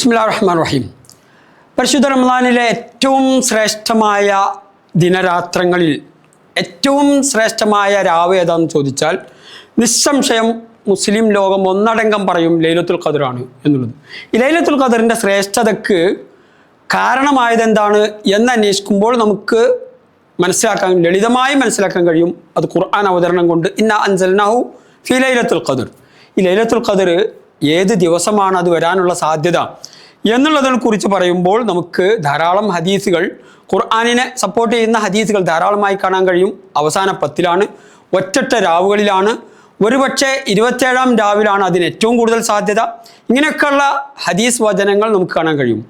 ബിസ്മില്ലാ റഹ്മാൻ റഹീം പരിശുദ്ധ റമദാനിലെ ഏറ്റവും ശ്രേഷ്ഠമായ ദിനരാത്രങ്ങളിൽ ഏറ്റവും ശ്രേഷ്ഠമായ രാവ് ഏതാണെന്ന് ചോദിച്ചാൽ നിസ്സംശയം മുസ്ലിം ലോകം ഒന്നടങ്കം പറയും ലൈലത്തുൽ ഖദറാണ് എന്നുള്ളത്. ഈ ലൈലത്തുൽ ഖദറിന്റെ ശ്രേഷ്ഠതയ്ക്ക് കാരണമായത് എന്താണ് എന്ന് അന്വേഷിക്കുമ്പോൾ നമുക്ക് മനസ്സിലാക്കാൻ ലളിതമായി മനസ്സിലാക്കാൻ കഴിയും. അത് ഖുർആൻ അവതരണം കൊണ്ട് ഇന്ന അൻസൽനാഹു ഫി ലൈലത്തുൽ ഖദർ. ഈ ലൈലത്തുൽ ഖദർ ഏത് ദിവസമാണ് അത് വരാനുള്ള സാധ്യത എന്നുള്ളതിനെ കുറിച്ച് പറയുമ്പോൾ നമുക്ക് ധാരാളം ഹദീസുകൾ ഖുർആാനിനെ സപ്പോർട്ട് ചെയ്യുന്ന ഹദീസുകൾ ധാരാളമായി കാണാൻ കഴിയും. അവസാന പത്തിലാണ് ഒറ്റട്ട രാവുകളിലാണ്. ഒരുപക്ഷെ ഇരുപത്തേഴാം രാവിലാണ് അതിന് ഏറ്റവും കൂടുതൽ സാധ്യത. ഇങ്ങനെയൊക്കെയുള്ള ഹദീസ് വചനങ്ങൾ നമുക്ക് കാണാൻ കഴിയും.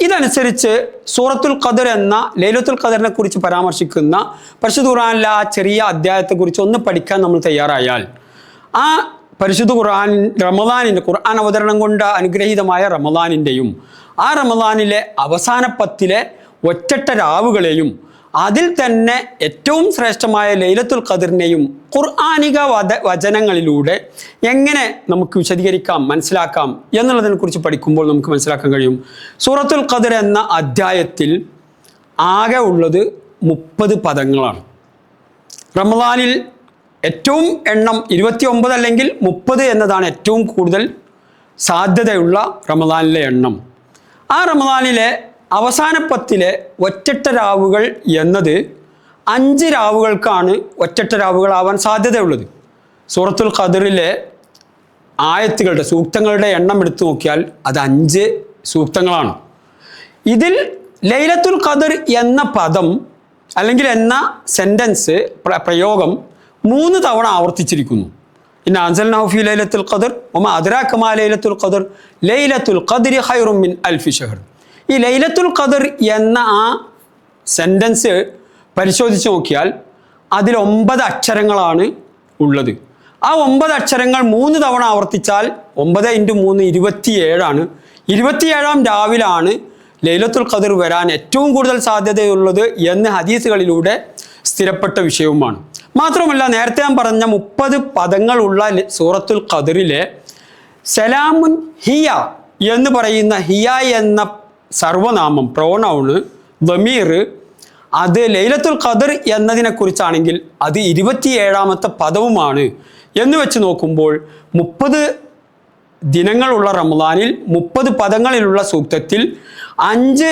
ഇതനുസരിച്ച് സൂറത്തുൽ ഖദർ എന്ന ലൈലത്തുൽ ഖദറിനെ കുറിച്ച് പരാമർശിക്കുന്ന പരിശുദ്ധ ഖുർആനിലെ ആ ചെറിയ അധ്യായത്തെക്കുറിച്ച് ഒന്ന് പഠിക്കാൻ നമ്മൾ തയ്യാറായാൽ ആ പരിശുദ്ധ ഖുർആൻ റമദാനിന്റെ ഖുർആൻ അവതരണം കൊണ്ട് അനുഗ്രഹീതമായ റമദാനിന്റെയും ആ റമദാനിലെ അവസാന പത്തിലെ ഒറ്റട്ട രാവുകളെയും അതിൽ തന്നെ ഏറ്റവും ശ്രേഷ്ഠമായ ലൈലത്തുൽ ഖദറിനെയും ഖുർആാനിക വച വചനങ്ങളിലൂടെ എങ്ങനെ നമുക്ക് വിശദീകരിക്കാം മനസ്സിലാക്കാം എന്നുള്ളതിനെ കുറിച്ച് പഠിക്കുമ്പോൾ നമുക്ക് മനസ്സിലാക്കാൻ കഴിയും. സൂറത്തുൽ ഖദർ എന്ന അധ്യായത്തിൽ ആകെ ഉള്ളത് മുപ്പത് പദങ്ങളാണ്. റമദാനിൽ ഏറ്റവും എണ്ണം ഇരുപത്തി ഒമ്പത് അല്ലെങ്കിൽ മുപ്പത് എന്നതാണ് ഏറ്റവും കൂടുതൽ സാധ്യതയുള്ള റമദാനിലെ എണ്ണം. ആ റമദാനിലെ അവസാന പത്തിലെ ഒറ്റട്ട രാവുകൾ എന്നത് അഞ്ച് രാവുകൾക്കാണ് ഒറ്റട്ട രാവുകളാവാൻ സാധ്യതയുള്ളത്. സൂറത്തുൽ ഖദറിലെ ആയത്തുകളുടെ സൂക്തങ്ങളുടെ എണ്ണം എടുത്തു നോക്കിയാൽ അത് അഞ്ച് സൂക്തങ്ങളാണ്. ഇതിൽ ലൈലത്തുൽ ഖദർ എന്ന പദം അല്ലെങ്കിൽ എന്ന സെന്റൻസ് പ്രയോഗം മൂന്ന് തവണ ആവർത്തിച്ചിരിക്കുന്നു. ഇന്ന അൻസൽ നൌഫി ലൈലത്തുൽ ഖദർ ഒമ അദ്രാക്കമാ ലൈലത്തുൽ ഖദർ ലൈലത്തുൽ ഖദരി ഹൈറുമിൻ മിൻ അൽഫി ഷഹർ. ഈ ലൈലത്തുൽ ഖദർ എന്ന ആ സെന്റൻസ് പരിശോധിച്ച് നോക്കിയാൽ അതിൽ ഒമ്പത് അക്ഷരങ്ങളാണ് ഉള്ളത്. ആ ഒമ്പത് അക്ഷരങ്ങൾ മൂന്ന് തവണ ആവർത്തിച്ചാൽ ഒമ്പത് ഇന്റു മൂന്ന് ഇരുപത്തിയേഴാണ്. ഇരുപത്തിയേഴാം രാവിലാണ് ലൈലത്തുൽ ഖദർ വരാൻ ഏറ്റവും കൂടുതൽ സാധ്യതയുള്ളത് എന്ന് ഹദീസുകളിലൂടെ സ്ഥിരപ്പെട്ട വിഷയവുമാണ്. മാത്രമല്ല നേരത്തെ ഞാൻ പറഞ്ഞ മുപ്പത് പദങ്ങളുള്ള സൂറത്തുൽ ഖദറിലെ സലാമുൻ ഹിയ എന്ന് പറയുന്ന ഹിയ എന്ന സർവനാമം പ്രോണൗണ് ദമീർ അത് ലൈലത്തുൽ ഖദർ എന്നതിനെക്കുറിച്ചാണെങ്കിൽ അത് ഇരുപത്തിയേഴാമത്തെ പദവുമാണ്. എന്ന് വെച്ച് നോക്കുമ്പോൾ മുപ്പത് ദിനങ്ങളുള്ള റമദാനിൽ മുപ്പത് പദങ്ങളിലുള്ള സൂക്തത്തിൽ അഞ്ച്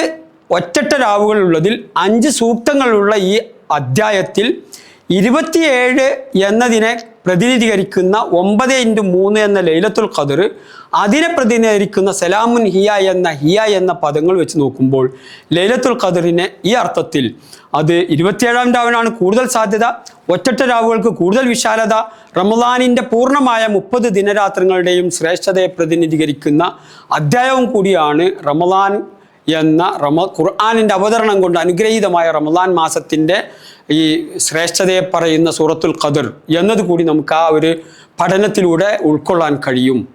ഒറ്റട്ട രാവുകളുള്ളതിൽ അഞ്ച് സൂക്തങ്ങളുള്ള ഈ അധ്യായത്തിൽ ഇരുപത്തിയേഴ് എന്നതിനെ പ്രതിനിധീകരിക്കുന്ന ഒമ്പത് ഇന്റു മൂന്ന് എന്ന ലൈലത്തുൽ ഖദർ അതിനെ പ്രതിനിധീകരിക്കുന്ന സലാമുൻ ഹിയ എന്ന ഹിയ എന്ന പദങ്ങൾ വെച്ച് നോക്കുമ്പോൾ ലൈലത്തുൽ ഖദറിനെ ഈ അർത്ഥത്തിൽ അത് ഇരുപത്തിയേഴാം രാവിനാണ് കൂടുതൽ സാധ്യത ഒറ്റട്ട രാവുകൾക്ക് കൂടുതൽ വിശാലത റമദാനിന്റെ പൂർണമായ മുപ്പത് ദിനരാത്രങ്ങളുടെയും ശ്രേഷ്ഠതയെ പ്രതിനിധീകരിക്കുന്ന അധ്യായവും കൂടിയാണ് റമദാൻ എന്ന റമ ഖുർആാനിന്റെ അവതരണം കൊണ്ട് അനുഗ്രഹീതമായ റമദാൻ മാസത്തിന്റെ ഈ ശ്രേഷ്ഠതയെ പറയുന്ന സൂറത്തുൽ ഖദർ എന്നതുകൂടി നമുക്ക് ആ ഒരു പഠനത്തിലൂടെ ഉൾക്കൊള്ളാൻ കഴിയും.